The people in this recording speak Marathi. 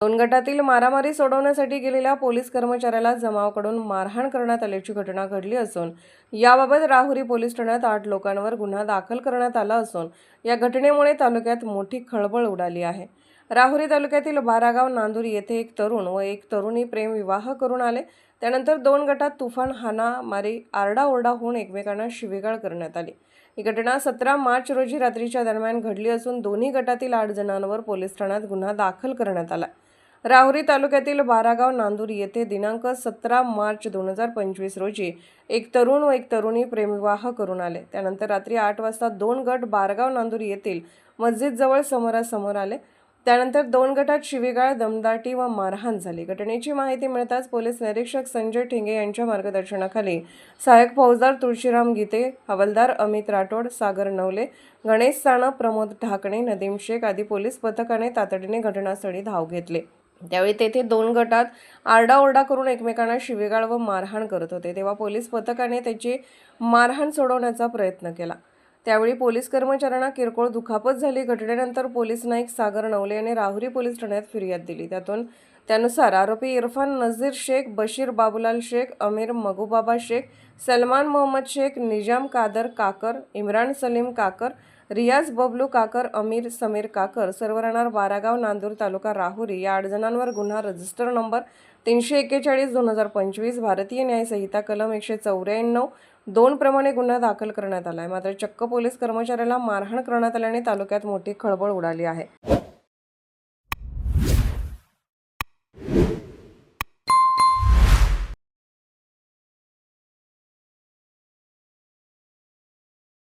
दोन गटातील मारामारी सोडवण्यासाठी गेलेल्या पोलीस कर्मचाऱ्याला जमावाकडून मारहाण करण्यात आल्याची घटना घडली असून याबाबत राहुरी पोलीस ठाण्यात आठ लोकांवर गुन्हा दाखल करण्यात आला असून या घटनेमुळे तालुक्यात मोठी खळबळ उडाली आहे. राहुरी तालुक्यातील बारागाव नांदूर येथे एक तरुण व एक तरुणी प्रेमविवाह करून आले. त्यानंतर दोन गटात तुफान हाणामारी आरडाओरडा होऊन एकमेकांना शिवीगाळ करण्यात आली. ही घटना सतरा मार्च रोजी रात्रीच्या दरम्यान घडली असून दोन्ही गटातील आठ जणांवर पोलीस ठाण्यात गुन्हा दाखल करण्यात आला. राहुरी तालुक्यातील बारागाव नांदूर येथे दिनांक सतरा मार्च दोन हजार पंचवीस रोजी एक तरुण व एक तरुणी प्रेमविवाह करून आले. त्यानंतर रात्री आठ वाजता दोन गट बारगाव नांदूर येथील मस्जिदजवळ समोरासमोर आले. त्यानंतर दोन गटात शिवीगाळ दमदाटी व मारहाण झाली. घटनेची माहिती मिळताच पोलीस निरीक्षक संजय ठिंगे यांच्या मार्गदर्शनाखाली सहाय्यक फौजदार तुळशीराम गीते हवालदार अमित राठोड सागर नवले गणेश साणप प्रमोद ढाकणे नदीम शेख आदी पोलीस पथकाने तातडीने घटनास्थळी धाव घेतले. त्यावेळी तेथे दोन गटात आरडाओरडा करून एकमेकांना शिवीगाळ व मारहाण करत होते. तेव्हा पोलीस पथकाने त्याची मारहाण सोडवण्याचा प्रयत्न केला. त्यावेळी पोलीस कर्मचाऱ्यांना किरकोळ दुखापत झाली. घटनेनंतर पोलीस नाईक सागर नवले यांनी राहुरी पोलीस ठाण्यात फिर्याद दिली. त्यातून त्यानुसार आरोपी इरफान नझीर शेख बशीर बाबुलाल शेख अमीर मगुबाबा शेख सलमान मोहम्मद शेख निजाम कादर काकर इम्रान सलीम काकर रियाज बबलू काकर अमीर समीर काकर सर्व राहणार बारागाव नांदूर तालुका राहुरी. या आठ जणांवर गुन्हा रजिस्टर नंबर तीनशे एक्केचाळीस दोन हजार पंचवीस भारतीय न्यायसंहिता कलम एकशे चौऱ्याण्णव दोन प्रमाणे गुन्हा दाखल करण्यात आला आहे मात्र चक्क पोलीस कर्मचाऱ्याला मारहाण करण्यात आल्याने तालुक्यात मोठी खळबळ उडाली आहे.